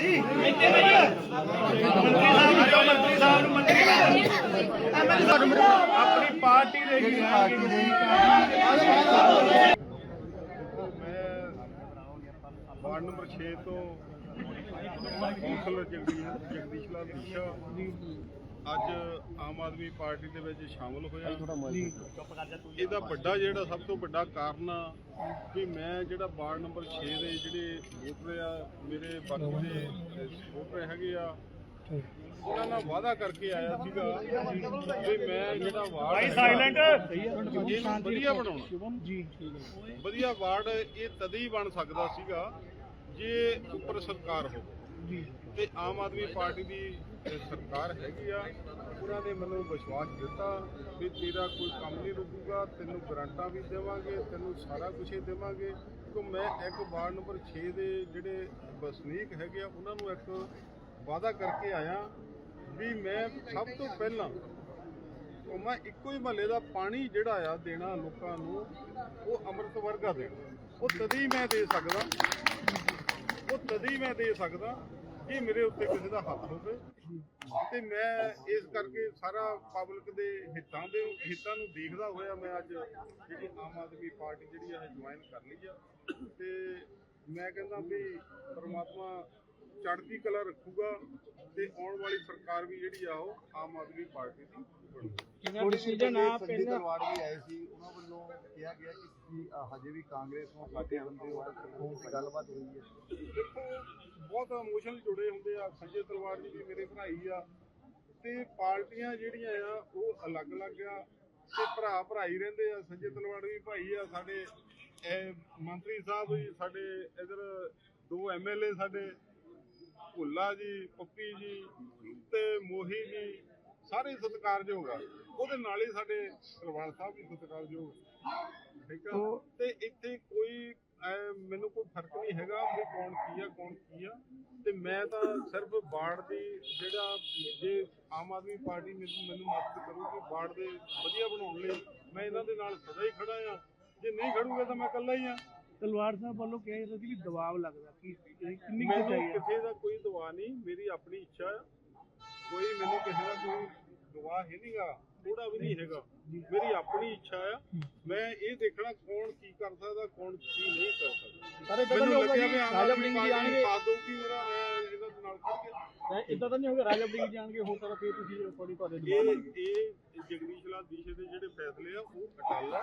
ਭਾਜੀ। ਮੰਤਰੀ ਸਾਹਿਬ ਮੰਤਰੀ ਸਾਹਿਬ ਨੂੰ ਮੰਤਰੀ ਆਪਣੀ ਪਾਰਟੀ ਦੇ ਹੀ ਵਾਰਡ ਨੰਬਰ 6 ਤੋਂ ਕੌਂਸਲਰ ਜਗਦੀਸ਼ ਜਗਦੀਸ਼ ਲਾਲ ਦਿਸ਼ਾ ਅੱਜ ਆਮ ਆਦਮੀ ਪਾਰਟੀ ਦੇ ਵਿੱਚ ਸ਼ਾਮਲ ਹੋਇਆ। ਇਹਦਾ ਵੱਡਾ ਜਿਹੜਾ ਸਭ ਤੋਂ ਵੱਡਾ ਕਾਰਨ ਆ ਵੀ ਮੈਂ ਜਿਹੜਾ ਵਾਰਡ ਨੰਬਰ 6 ਦੇ ਜਿਹੜੇ ਵੋਟਰ ਆ ਮੇਰੇ ਬਾਕੀ ਦੇ ਵੋਟਰ ਹੈਗੇ ਆ ਉਹਨਾਂ ਨਾਲ ਵਾਅਦਾ ਕਰਕੇ ਆਇਆ ਸੀਗਾ ਵੀ ਮੈਂ ਜਿਹੜਾ ਵਾਰਡ ਭਾਈ ਸਾਇਲੈਂਟ ਇਹਨੂੰ ਵਧੀਆ ਬਣਾਉਣਾ। ਜੀ। ਵਧੀਆ ਵਾਰਡ ਇਹ ਤਦ ਹੀ ਬਣ ਸਕਦਾ ਸੀਗਾ ਜੇ ਉੱਪਰ ਸਰਕਾਰ ਹੋਵੇ। ਜੀ। ਤੇ ਆਮ ਆਦਮੀ ਪਾਰਟੀ ਦੀ ਇਹ ਸਰਕਾਰ ਹੈਗੀ ਆ, ਉਹਨਾਂ ਨੇ ਮੈਨੂੰ ਵਿਸ਼ਵਾਸ ਦਿੱਤਾ ਵੀ ਤੇਰਾ ਕੋਈ ਕੰਮ ਨਹੀਂ ਰੁਕੂਗਾ, ਤੈਨੂੰ ਗਰੰਟਾਂ ਵੀ ਦੇਵਾਂਗੇ, ਤੈਨੂੰ ਸਾਰਾ ਕੁਝ ਹੀ ਦੇਵਾਂਗੇ। ਕਿ ਮੈਂ ਇੱਕ ਵਾਰਡ ਨੰਬਰ 6 ਦੇ ਜਿਹੜੇ ਵਸਨੀਕ ਹੈਗੇ ਆ, ਉਹਨਾਂ ਨੂੰ ਇੱਕ ਵਾਅਦਾ ਕਰਕੇ ਆਇਆ ਵੀ ਮੈਂ ਸਭ ਤੋਂ ਪਹਿਲਾਂ ਉਹ ਮੈਂ ਇੱਕੋ ਹੀ ਮਹੱਲੇ ਦਾ ਪਾਣੀ ਜਿਹੜਾ ਆ ਦੇਣਾ ਲੋਕਾਂ ਨੂੰ, ਉਹ ਅੰਮ੍ਰਿਤ ਵਰਗਾ ਦੇਣਾ। ਉਹ ਤਦੀ ਮੈਂ ਦੇ ਸਕਦਾ। ਉਹ ਤਦੀ ਮੈਂ ਦੇ ਸਕਦਾ ਜੇ ਮੇਰੇ ਉੱਤੇ ਕਿਸੇ ਦਾ ਹੱਥ ਹੋਵੇ। ਤੇ ਮੈਂ ਇਸ ਕਰਕੇ ਸਾਰਾ ਪਬਲਿਕ ਦੇ ਹਿੱਤਾਂ ਦੇ ਹਿੱਤਾਂ ਨੂੰ ਦੇਖਦਾ ਹੋਇਆ ਮੈਂ ਅੱਜ ਜਿਹੜੀ ਆਮ ਆਦਮੀ ਪਾਰਟੀ ਜਿਹੜੀ ਆ ਜੁਆਇਨ ਕਰ ਲਈ ਆ। ਤੇ ਮੈਂ ਕਹਿੰਦਾ ਵੀ ਪਰਮਾਤਮਾ ਚੜ੍ਹਦੀ ਕਲਾ ਰੱਖੂਗਾ ਤੇ ਆਉਣ ਵਾਲੀ ਸਰਕਾਰ ਵੀ ਜਿਹੜੀ ਆ ਉਹ ਆਮ ਆਦਮੀ ਪਾਰਟੀ ਦੀ ਬਣੂਗੀ। ਥੋੜੀ ਸੀ ਦਾ ਨਾਮ ਸੰਜੀਤ ਤਲਵਾੜ ਵੀ ਆਏ ਸੀ ਉਹਨਾਂ ਵੱਲੋਂ ਕਿਹਾ ਗਿਆ ਕਿ ਤੁਸੀਂ ਅ, ਹਜੇ ਵੀ ਕਾਂਗਰਸ ਨੂੰ ਸਾਡੇ ਬੰਦੇ ਹੋ ਫੋਨ ਤੇ ਗੱਲਬਾਤ ਹੋਈ ਹੈ। ਦੇਖੋ ਬਹੁਤ ਇਮੋਸ਼ਨਲ ਜੁੜੇ ਹੁੰਦੇ ਆ ਸੰਜੇ ਤਲਵਾਰ ਜੀ ਵੀ ਮੇਰੇ ਭਰਾਈ ਆ। ਤੇ ਪਾਰਟੀਆਂ ਜਿਹੜੀਆਂ ਆ ਉਹ ਅਲੱਗ-ਅਲੱਗ ਆ। ਤੇ ਭਰਾ ਭਰਾਈ ਰਹਿੰਦੇ ਆ ਸੰਜੇ ਤਲਵਾਰ ਵੀ ਭਾਈ ਆ ਸਾਡੇ ਇਹ ਮੰਤਰੀ ਸਾਹਿਬ ਵੀ ਸਾਡੇ ਇਧਰ ਦੋ ਐਮਐਲਏ ਸਾਡੇ ਭੁੱਲਾ ਜੀ ਪੱਪੀ ਜੀ ਤੇ ਮੋਹੀ ਜੀ। ਸਾਰੇ ਸਤਿਕਾਰਯੋਗ ਆ। ਉਹਦੇ ਨਾਲ ਹੀ ਸਾਡੇ ਤਲਵਾਰ ਸਾਹਿਬ ਵੀ ਸਤਿਕਾਰਯੋਗ। ਠੀਕ ਆ? ਤੇ ਇੱਥੇ ਕੋਈ ਮੈਨੂੰ ਕੋਈ ਫ਼ਰਕ ਨਹੀਂ ਹੈਗਾ ਵੀ ਕੌਣ ਕੀ ਆ ਕੌਣ ਕੀ ਆ। ਤੇ ਮੈਂ ਤਾਂ ਸਿਰਫ ਬਾੜ ਦੀ ਜਿਹੜਾ ਜੇ ਆਮ ਆਦਮੀ ਪਾਰਟੀ ਮੈਨੂੰ ਮਦਦ ਕਰੂਗੀ ਬਾੜ ਦੇ ਵਧੀਆ ਬਣਾਉਣ ਲਈ ਮੈਂ ਇਹਨਾਂ ਦੇ ਨਾਲ ਸਦਾ ਹੀ ਖੜਾ ਆ ਜੇ ਨਹੀਂ ਖੜੂਗਾ ਤਾਂ ਮੈਂ ਇਕੱਲਾ ਹੀ ਆ ਤਲਵਾਰ ਸਾਹਿਬ ਵੱਲੋਂ ਕਿਹਾ ਜਾਂਦਾ ਸੀ ਵੀ ਦਬਾਅ ਲੱਗਦਾ ਕਿ ਕਿੰਨੀ ਕੁ ਕਿਸੇ ਦਾ ਕੋਈ ਦਵਾ ਨਹੀਂ ਮੇਰੀ ਆਪਣੀ ਇੱਛਾ ਕੋਈ ਮੈਨੂੰ ਕਿਸੇ ਦਾ ਕੋਈ ਦਵਾ ਹੈ ਨਹੀਂਗਾ ਥੋੜਾ ਵੀ ਨਹੀਂ ਹੈਗਾ। ਮੇਰੀ ਆਪਣੀ ਇੱਛਾ ਆ ਮੈਂ ਇਹ ਦੇਖਣਾ ਕੌਣ ਕੀ ਕਰ ਸਕਦਾ ਕੌਣ ਕੀ ਨਹੀਂ ਕਰ ਸਕਦਾ। ਸਾਰੇ ਮੈਨੂੰ ਲੱਗਿਆ ਵੀ ਆਮ ਆਦਮੀ ਪਾਰਟੀ ਸਾਥ ਦਊਗੀ ਮੇਰਾ ਮੈਂ ਇਹਨਾਂ ਦੇ ਨਾਲ ਖੜ ਕੇ। ਇਦਾਂ ਤਾਂ ਨਹੀਂ ਹੋਗਾ ਰਾਜਾ ਬੜਿੰਗ ਜਾਣਗੇ ਹੋ ਸਕਦਾ ਫੇਰ ਤੁਸੀਂ ਥੋੜੀ ਤੁਹਾਡੇ ਇਹ ਇਹ ਜਗਦੀਸ਼ ਲਾਲ ਦੀਸ਼ੇ ਦੇ ਜਿਹੜੇ ਫੈਸਲੇ ਆ ਉਹ ਅਟਲ ਆ।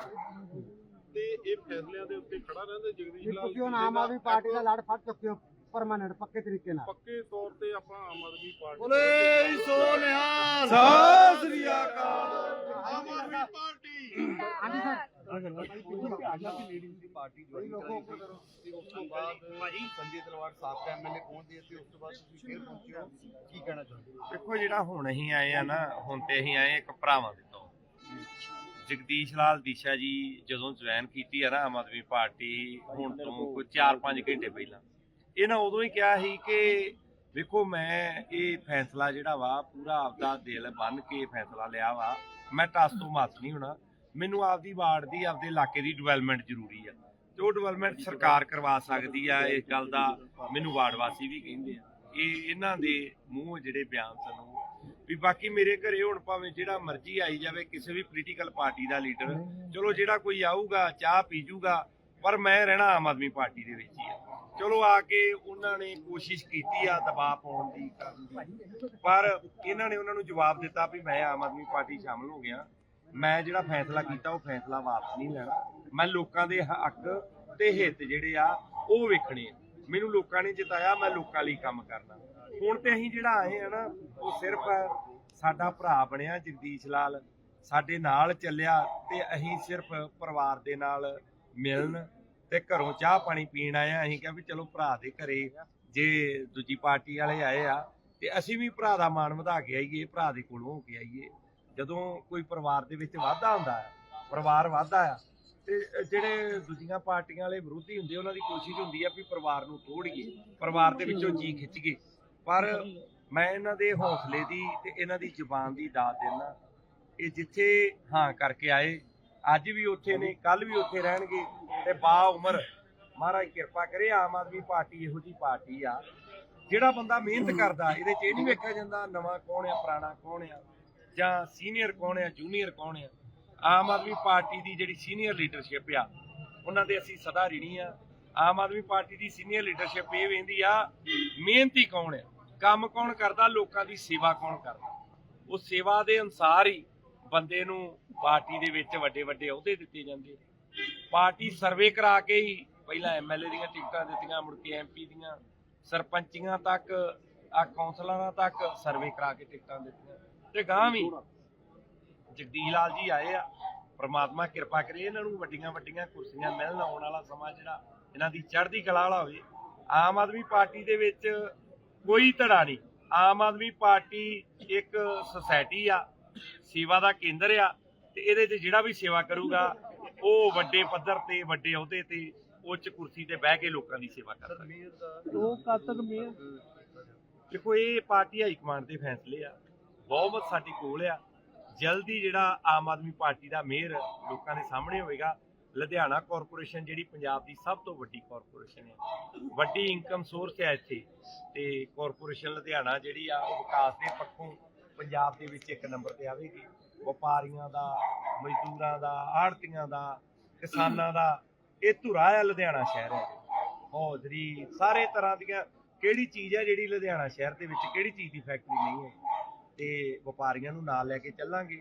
ਤੇ ਇਹ ਫੈਸਲਿਆਂ ਦੇ ਉੱਤੇ ਖੜਾ ਰਹਿੰਦਾ ਜਗਦੀਸ਼ ਲਾਲ ਤੁਸੀਂ ਹੁਣ ਆਮ ਆਦਮੀ ਪਾਰਟੀ ਦਾ ਲੜ ਫੜ ਚੁੱਕੇ ਹੋ। ਪਰਮਾਨੈਂਟ ਪੱਕੇ ਤਰੀਕੇ ਨਾਲ। ਪੱਕੇ ਤੌਰ ਤੇ ਆਪਾਂ ਆਮ ਆਦਮੀ ਪਾਰਟੀ ਬੋਲੇ ਸੋਨਿਆ ਸਤਿ ਸ੍ਰੀ ਅਕਾਲ। ਆਮ ਆਦਮੀ ਪਾਰਟੀ। ਹਾਂਜੀ ਸਰ। ਪਾਰਟੀ ਜੁਆਇਨ ਕਰਾਈ ਸੀ। ਤੇ ਉਸ ਤੋਂ ਬਾਅਦ ਸੰਜੇ ਤਲਵਾਰ ਸਾਬਕਾ ਐਮਐਲਏ ਪਹੁੰਚਦੇ ਤੇ ਉਸ ਤੋਂ ਬਾਅਦ ਤੁਸੀਂ ਫੇਰ ਪਹੁੰਚੇ ਹੋ ਕੀ ਕਹਿਣਾ ਚਾਹੁੰਦੇ ਹੋ? ਦੇਖੋ ਜਿਹੜਾ ਹੁਣ ਅਸੀਂ ਆਏ ਆ ਨਾ ਹੁਣ ਤੇ ਅਸੀਂ ਆਏ ਇੱਕ ਭਰਾਵਾਂ ਦੇ ਤੋਂ। ਜਗਦੀਸ਼ ਲਾਲ ਦੀਸ਼ਾ ਜੀ ਜਦੋਂ ਜੁਆਇਨ ਕੀਤੀ ਆ ਨਾ ਆਮ ਆਦਮੀ ਪਾਰਟੀ ਹੁਣ ਤੋਂ ਕੋਈ 4-5 ਘੰਟੇ ਪਹਿਲਾਂ। ਇਹਨਾਂ ਉਦੋਂ ਹੀ ਕਿਹਾ ਸੀ ਕਿ ਵੇਖੋ ਮੈਂ ਇਹ ਫੈਸਲਾ ਜਿਹੜਾ ਵਾ, ਪੂਰਾ ਆਪਦਾ ਦਿਲ ਬੰਨ ਕੇ ਫੈਸਲਾ ਲਿਆ ਵਾ। ਮੈਂ ਟਸ ਤੋਂ ਮੱਤ ਨਹੀਂ ਹੋਣਾ। ਮੈਨੂੰ ਆਪਦੀ ਵਾਰਡ ਦੀ, ਆਪਦੇ ਇਲਾਕੇ ਦੀ ਡਿਵੈਲਪਮੈਂਟ ਜ਼ਰੂਰੀ ਆ। ਤੇ ਉਹ ਡਿਵੈਲਪਮੈਂਟ ਸਰਕਾਰ ਕਰਵਾ ਸਕਦੀ ਆ, ਇਸ ਗੱਲ ਦਾ ਮੈਨੂੰ ਵਾਰਡ ਵਾਸੀ ਵੀ ਕਹਿੰਦੇ ਆ। ਇਹ ਇਹਨਾਂ ਦੇ ਮੂੰਹ ਜਿਹੜੇ ਬਿਆਨ ਸਾਨੂੰ ਵੀ ਬਾਕੀ ਮੇਰੇ ਘਰੇ ਹੁਣ ਭਾਵੇਂ ਜਿਹੜਾ ਮਰਜ਼ੀ ਆਈ ਜਾਵੇ, ਕਿਸੇ ਵੀ ਪੋਲੀਟੀਕਲ ਪਾਰਟੀ ਦਾ ਲੀਡਰ ਚਲੋ ਜਿਹੜਾ ਕੋਈ ਆਊਗਾ, ਚਾਹ ਪੀ ਜੂਗਾ ਪਰ ਮੈਂ ਰਹਿਣਾ ਆਮ ਆਦਮੀ ਪਾਰਟੀ ਦੇ ਵਿੱਚ ਹੀ ਆ। ਚਲੋ ਆ ਕੇ ਉਹਨਾਂ ਨੇ ਕੋਸ਼ਿਸ਼ ਕੀਤੀ ਆ ਦਬਾਅ ਪਾਉਣ ਦੀ ਕਰਨ ਦੀ। ਪਰ ਇਹਨਾਂ ਨੇ ਉਹਨਾਂ ਨੂੰ ਜਵਾਬ ਦਿੱਤਾ ਵੀ ਮੈਂ ਆਮ ਆਦਮੀ ਪਾਰਟੀ ਸ਼ਾਮਲ ਹੋ ਗਿਆ। ਮੈਂ ਜਿਹੜਾ ਫੈਸਲਾ ਕੀਤਾ ਉਹ ਫੈਸਲਾ ਵਾਪਸ ਨਹੀਂ ਲੈਣਾ। ਮੈਂ ਲੋਕਾਂ ਦੇ ਹੱਕ ਤੇ ਹਿੱਤ ਜਿਹੜੇ ਆ ਉਹ ਵੇਖਣੇ ਆ। ਮੈਨੂੰ ਲੋਕਾਂ ਨੇ ਜਿਤਾਇਆ, ਮੈਂ ਲੋਕਾਂ ਲਈ ਕੰਮ ਕਰਨਾ। ਹੁਣ ਤੇ ਅਸੀਂ ਜਿਹੜਾ ਆਏ ਆ ਨਾ, ਉਹ ਸਿਰਫ ਸਾਡਾ ਭਰਾ ਬਣਿਆ ਜਗਦੀਸ਼ ਲਾਲ। ਸਾਡੇ ਨਾਲ ਚੱਲਿਆ ਤੇ ਅਸੀਂ ਸਿਰਫ ਪਰਿਵਾਰ ਦੇ ਨਾਲ ਮਿਲਣ ਤੇ ਘਰੋਂ ਚਾਹ ਪਾਣੀ ਪੀਣ ਆਏ ਆ, ਅਸੀਂ ਕਿਹਾ ਵੀ ਚਲੋ ਭਰਾ ਦੇ ਘਰੇ ਜੇ ਦੂਜੀ ਪਾਰਟੀ ਵਾਲੇ ਆਏ ਆ, ਤੇ ਅਸੀਂ ਵੀ ਭਰਾ ਦਾ ਮਾਣ ਵਧਾ ਕੇ ਆਈਏ, ਭਰਾ ਦੇ ਕੋਲ ਹੋ ਕੇ ਆਈਏ। ਜਦੋਂ ਕੋਈ ਪਰਿਵਾਰ ਦੇ ਵਿੱਚ ਵਾਧਾ ਹੁੰਦਾ ਹੈ ਪਰਿਵਾਰ ਵਾਧਾ ਆ, ਤੇ ਜਿਹੜੇ ਦੂਜੀਆਂ ਪਾਰਟੀਆਂ ਵਾਲੇ ਵਿਰੋਧੀ ਹੁੰਦੇ, ਉਹਨਾਂ ਦੀ ਕੋਸ਼ਿਸ਼ ਹੁੰਦੀ ਆ ਵੀ ਪਰਿਵਾਰ ਨੂੰ ਤੋੜੀਏ, ਪਰਿਵਾਰ ਦੇ ਵਿੱਚੋਂ ਜੀ ਖਿੱਚੀਏ। ਪਰ ਮੈਂ ਇਹਨਾਂ ਦੇ ਹੌਸਲੇ ਦੀ ਤੇ ਇਹਨਾਂ ਦੀ ਜ਼ੁਬਾਨ ਦੀ ਦਾਤ ਦੇਣਾ ਇਹ ਜਿੱਥੇ ਹਾਂ ਕਰਕੇ ਆਏ, ਅੱਜ ਵੀ ਉੱਥੇ ਨੇ ਕੱਲ ਵੀ ਉੱਥੇ ਰਹਿਣਗੇ ਤੇ ਬਾ ਉਮਰ। ਮਹਾਰਾਜ ਕਿਰਪਾ ਕਰੇ, ਆਮ ਆਦਮੀ ਪਾਰਟੀ ਇਹੋ ਜੀ ਪਾਰਟੀ ਆ। ਜਿਹੜਾ ਬੰਦਾ ਮਿਹਨਤ ਕਰਦਾ, ਇਹਦੇ 'ਚ ਇਹ ਨਹੀਂ ਵੇਖਿਆ ਜਾਂਦਾ ਨਵਾਂ ਕੌਣ ਆ, ਪੁਰਾਣਾ ਕੌਣ ਆ, ਜਾਂ ਸੀਨੀਅਰ ਕੌਣ ਆ, ਜੂਨੀਅਰ ਕੌਣ ਆ। ਆਮ ਆਦਮੀ ਪਾਰਟੀ ਦੀ ਜਿਹੜੀ ਸੀਨੀਅਰ ਲੀਡਰਸ਼ਿਪ ਆ, ਉਹਨਾਂ ਦੇ ਅਸੀਂ ਸਦਾ ਰਿਣੀ ਆ। ਆਮ ਆਦਮੀ ਪਾਰਟੀ ਦੀ ਸੀਨੀਅਰ ਲੀਡਰਸ਼ਿਪ ਇਹ ਵੇਂਦੀ ਆ, ਮਿਹਨਤੀ ਕੌਣ ਆ? ਕੰਮ ਕੌਣ ਕਰਦਾ, ਲੋਕਾਂ ਦੀ ਸੇਵਾ ਕੌਣ ਕਰਦਾ? ਉਹ ਸੇਵਾ ਦੇ ਅਨਸਾਰ ਹੀ ਬੰਦੇ ਨੂੰ ਪਾਰਟੀ ਦੇ ਵਿੱਚ ਵੱਡੇ ਵੱਡੇ ਅਹੁਦੇ ਦਿੱਤੇ ਜਾਂਦੇ ਪਾਰਟੀ ਸਰਵੇ ਕਰਾ ਕੇ ਹੀ ਪਹਿਲਾਂ ਐਮਐਲਏ ਦੀਆਂ ਟਿਕਟਾਂ ਦਿੱਤੀਆਂ, ਮੁੜ ਕੇ ਐਮਪੀ ਦੀਆਂ। ਸਰਪੰਚੀਆਂ ਤੱਕ, ਆ ਕੌਂਸਲਰਾਂ ਤੱਕ ਸਰਵੇ ਕਰਾ ਕੇ ਟਿਕਟਾਂ ਦਿੱਤੀਆਂ। ਤੇ ਗਾਂ ਵੀ ਜਗਦੀਸ਼ ਲਾਲ ਜੀ ਆਏ ਆ। ਪ੍ਰਮਾਤਮਾ ਕਿਰਪਾ ਕਰੇ ਇਹਨਾਂ ਨੂੰ ਵੱਡੀਆਂ ਵੱਡੀਆਂ ਕੁਰਸੀਆਂ ਮਿਲਣ ਆਉਣ ਵਾਲਾ ਸਮਾਂ ਜਿਹੜਾ ਇਹਨਾਂ ਦੀ ਚੜ੍ਹਦੀ ਕਲਾ ਵਾਲਾ ਹੋਵੇ। ਆਮ ਆਦਮੀ ਪਾਰਟੀ ਦੇ ਵਿੱਚ ਕੋਈ ਧੜਾ ਨਹੀਂ। ਆਮ ਆਦਮੀ ਪਾਰਟੀ ਇੱਕ ਸੁਸਾਇਟੀ ਆ, ਸੇਵਾ ਦਾ ਕੇਂਦਰ ਆ, ਤੇ ਇਹਦੇ 'ਚ ਜਿਹੜਾ ਵੀ ਸੇਵਾ ਕਰੂਗਾ ਉਹ ਵੱਡੇ ਪੱਧਰ ਤੇ ਵੱਡੇ ਅਹੁਦੇ ਤੇ ਉੱਚ ਕੁਰਸੀ ਤੇ ਬਹਿ ਕੇ ਲੋਕਾਂ ਦੀ ਸੇਵਾ ਕਰਦਾ ਮੇਅਰ ਦਾ ਉਹ ਕਦ ਤੱਕ ਮੇਅਰ? ਦੇਖੋ ਇਹ ਪਾਰਟੀ ਹਾਈ ਕਮਾਂਡ ਦੇ ਫੈਸਲੇ ਆ। ਬਹੁਮਤ ਸਾਡੀ ਕੋਲ ਆ। ਜਲਦੀ ਜਿਹੜਾ ਆਮ ਆਦਮੀ ਪਾਰਟੀ ਦਾ ਮੇਅਰ ਲੋਕਾਂ ਦੇ ਸਾਹਮਣੇ ਹੋਵੇਗਾ ਲੁਧਿਆਣਾ ਕਾਰਪੋਰੇਸ਼ਨ ਜਿਹੜੀ ਪੰਜਾਬ ਦੀ ਸਭ ਤੋਂ ਵੱਡੀ ਕਾਰਪੋਰੇਸ਼ਨ ਹੈ। ਵੱਡੀ ਇਨਕਮ ਸੋਰਸ ਹੈ ਇੱਥੇ ਤੇ ਕਾਰਪੋਰੇਸ਼ਨ ਲੁਧਿਆਣਾ ਜਿਹੜੀ ਆ ਉਹ ਵਿਕਾਸ ਦੇ ਪੱਖੋਂ ਪੰਜਾਬ ਦੇ ਵਿੱਚ ਇੱਕ ਨੰਬਰ ਤੇ ਆਵੇਗੀ। ਵਪਾਰੀਆਂ ਦਾ, ਮਜ਼ਦੂਰਾਂ ਦਾ ਆੜਤੀਆਂ ਦਾ, ਕਿਸਾਨਾਂ ਦਾ, ਇਹ ਧੁਰਾ ਹੈ ਲੁਧਿਆਣਾ ਸ਼ਹਿਰ ਹੈ ਹੌਜ਼ਰੀ ਸਾਰੇ ਤਰ੍ਹਾਂ ਦੀਆਂ ਕਿਹੜੀ ਚੀਜ਼ ਹੈ ਜਿਹੜੀ ਲੁਧਿਆਣਾ ਸ਼ਹਿਰ ਦੇ ਵਿੱਚ ਕਿਹੜੀ ਚੀਜ਼ ਦੀ ਫੈਕਟਰੀ ਨਹੀਂ ਹੈ? ਤੇ ਵਪਾਰੀਆਂ ਨੂੰ ਨਾਲ ਲੈ ਕੇ ਚੱਲਾਂਗੇ।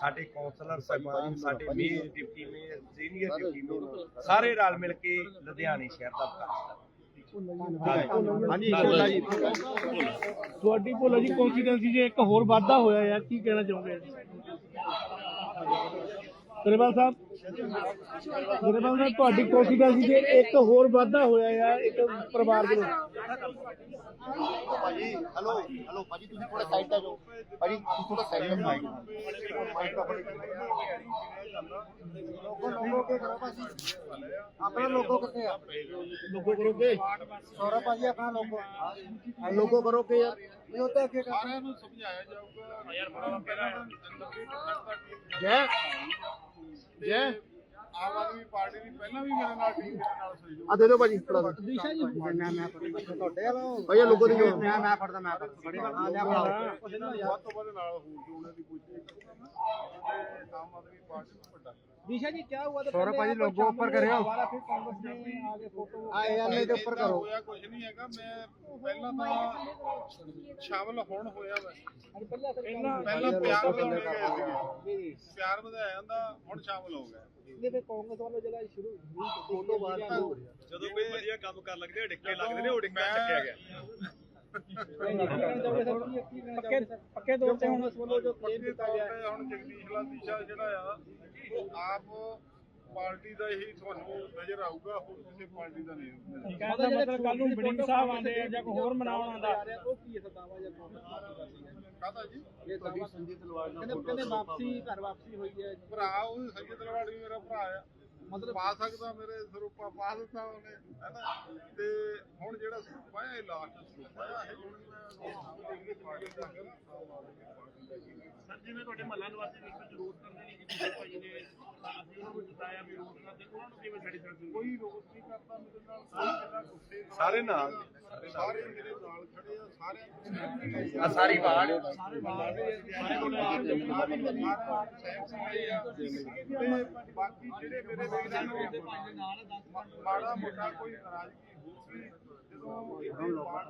ਸਾਡੇ ਕੌਂਸਲਰ ਸਾਹਿਬਾਨ, ਸਾਡੇ mayor deputy mayor senior deputy mayor ਸਾਰੇ ਰਲ ਮਿਲ ਕੇ ਲੁਧਿਆਣੇ ਸ਼ਹਿਰ ਦਾ ਵਿਕਾਸ ਕਰਾਂਗੇ ਹਾਂਜੀ ਭੋਲਾ ਜੀ। ਤੁਹਾਡੀ ਭੋਲਾ ਜੀ ਕੌਨਫੀਡੈਂਸੀ ਜੇ ਇੱਕ ਹੋਰ ਵਾਧਾ ਹੋਇਆ ਆ ਕੀ ਕਹਿਣਾ ਚਾਹੋਗੇ? Süleyman Sam. ਸਾਹਿਬ ਗਰੇਵਾਲ ਸਾਹਿਬ ਤੁਹਾਡੀ ਕੌਨਫੀਡੈਂਸੀ ਜੇ ਇੱਕ ਹੋਰ ਵਾਧਾ ਹੋਇਆ ਆ ਇੱਕ ਪਰਿਵਾਰ ਦੇ ਭਾਜੀ ਹੈਲੋ ਹੈਲੋ ਭਾਜੀ ਤੁਸੀਂ ਥੋੜਾ ਸਾਈਡ ਤੇ ਜਾਓ। ਭਾਜੀ ਤੁਸੀਂ ਥੋੜਾ ਸਾਈਡ ਤੇ ਮਾਈਕ ਮਾਈਕ ਦਾ ਲੋਗੋ ਲੋਗੋ ਕੇ ਕਰੋ ਭਾਜੀ। ਆਪਣਾ ਲੋਗੋ ਕਿੱਥੇ ਆ? ਲੋਗੋ ਕਰੋਗੇ ਸੌਰਵ ਭਾਜੀ ਆਪਣਾ ਲੋਗੋ ਲੋਗੋ ਕਰੋਗੇ ਯਾਰ। ਇਹ ਉੱਤੇ ਅੱਗੇ ਕਰ। ਸਾਰਿਆਂ ਨੂੰ ਸਮਝਾਇਆ ਜਾਊਗਾ। ਯਾਰ ਬੜਾ ਪਹਿਲਾਂ ਜੈ। ਜੈ। ਆਮ ਆਦਮੀ ਪਾਰਟੀ ਦੀ ਪਹਿਲਾਂ ਵੀ ਮੇਰੇ ਨਾਲ ਟੀਮ ਦੇ ਨਾਲ ਸਹਿਯੋਗ ਆ ਦੇ ਦਿਓ ਭਾਜੀ। ਥੋੜਾ ਦਿਸ਼ਾ ਜੀ। ਮੈਂ ਮੈਂ ਤੁਹਾਡੇ ਵਾਲਾ ਭਾਈ ਲੋਗੋ ਦੀ ਮੈਂ ਮੈਂ ਫੜਦਾ ਮੈਂ ਫੜਦਾ। ਹਾਂ ਲਿਆ ਫੜਾਓ। ਵੱਧ ਤੋਂ ਵੱਧ ਨਾਲ ਹੋਰ ਜੋੜਨ ਦੀ ਕੋਸ਼ਿਸ਼ ਕਰੂੰਗਾ ਤੇ ਆਮ ਆਦਮੀ ਪਾਰਟੀ ਨੂੰ ਵੱਡਾ ਕਰਾਂਗੇ। दिशा जी क्या हुआ था सौरभ भाजी, लोगो ऊपर करे हो। दोबारा फिर कांग्रेस ने आगे फोटो ਆ ਇਹ ਐਮਏ ਦੇ ਉੱਪਰ ਕਰੋ ਹੋਇਆ ਕੁਝ ਨਹੀਂ ਹੈਗਾ ਮੈਂ ਪਹਿਲਾਂ ਤਾਂ ਸ਼ਾਮਲ ਹੋਣ ਹੋਇਆ ਮੈਂ अरे पहले सर ਪਹਿਲਾਂ पहले ਪਿਆਰ ਵਧਾਉਣੇ ਗਏ ਸੀਗੇ ਪਿਆਰ ਵਧਾਇਆ ਜਾਂਦਾ ਹੁਣ ਸ਼ਾਮਲ ਹੋ ਗਿਆ पे कांग्रेस वाले जगह शुरू हुई ਫੋਟੋ ਬਾਅਦ ਚ ਹੋ ਰਿਹਾ ਜਦੋਂ ਕੋਈ ਵਧੀਆ ਕੰਮ ਕਰਨ ਲੱਗਦੇ ਡਿੱਕੇ ਲੱਗਦੇ ਨੇ ਉਹ ਡਿੱਕਾ ਚੱਕਿਆ ਗਿਆ पक्के पक्के तौर पे हम उस वालों जो ਪੱਕੇ क्लेम ਤੌਰ किया गया ਤੇ ਹੁਣ ਜਗਦੀਸ਼ ਲਾਲ ਦੀਸ਼ਾ ਜਿਹੜਾ ਆ ਉਹ ਆਪ ਪਾਰਟੀ ਦਾ ਹੀ ਤੁਹਾਨੂੰ ਨਜ਼ਰ ਆਊਗਾ ਹੋਰ ਕਿਸੇ ਪਾਰਟੀ ਦਾ ਨਹੀਂ ਹੋਊਗਾ ਕਹਿੰਦਾ ਮਤਲਬ ਕੱਲ ਨੂੰ ਬੜਿੰਗ ਸਾਹਿਬ ਆਂਦੇ ਆ ਜਾਂ ਕੋਈ ਹੋਰ ਮਨਾਉਣ ਆਂਦਾ ਉਹ ਕੀ ਹੈ ਦਾਵਾ ਜਾਂ ਕਾਹਦਾ ਜੀ? ਇਹ ਤੁਹਾਡੀ ਸੰਜੀਤ ਤਲਵਾਰ ਨਾਲ ਕਹਿੰਦੇ ਕਹਿੰਦੇ ਵਾਪਸੀ ਘਰ ਵਾਪਸੀ ਹੋਈ ਹੈ। ਭਰਾ ਉਹ ਸੰਜੀਤ ਤਲਵਾੜ ਵੀ ਮੇਰਾ ਭਰਾ ਆ। ਮਤਲਬ ਪਾ ਸਕਦਾ ਮੇਰੇ ਸਰੂਪਾ ਪਾ ਦਿੱਤਾ ਉਹਨੇ ਹੈਨਾ ਤੇ ਹੁਣ ਜਿਹੜਾ ਸਰੂਪਾ ਆ ਇਹ ਲਾਸਟ ਸਰੂਪਾ ਇਹ ਹੁਣ ਮੈਂ ਪਾਰਟੀ ਦਾ ਸਰ ਜਿਵੇਂ ਤੁਹਾਡੇ ਮਹੱਲਾ ਨਿਵਾਸੀ ਵਿੱਚ ਜ਼ਰੂਰ ਕਰਦੇ ਨੇ ਕਿ ਭਾਈ ਨੇ ਅਸੀਂ ਉਹਨਾਂ ਨੂੰ ਜਿਤਾਇਆ ਵੀ ਰੋਡ ਕਰਦੇ ਉਹਨਾਂ ਨੂੰ ਕਿਵੇਂ ਛੱਡ ਸਕਦੇ ਕੋਈ ਰੋਸ ਨਹੀਂ ਕਰਦਾ ਮੇਰੇ ਨਾਲ ਗੁੱਸੇ ਸਾਰੇ ਨਾਲ, ਸਾਰੇ ਮੇਰੇ ਨਾਲ ਖੜੇ ਆ ਸਾਰਿਆਂ ਆ। ਸਾਰੀ ਵਾਰਡ। ਸਾਰੇ ਤੇ ਬਾਕੀ ਜਿਹੜੇ ਮੇਰੇ ਵੀਰਾਂ ਨੂੰ ਮਾੜਾ ਮੋਟਾ ਕੋਈ ਨਾਰਾਜ਼ਗੀ ਹੋਊਗੀ ਜਦੋਂ ਇਹ ਬਾੜ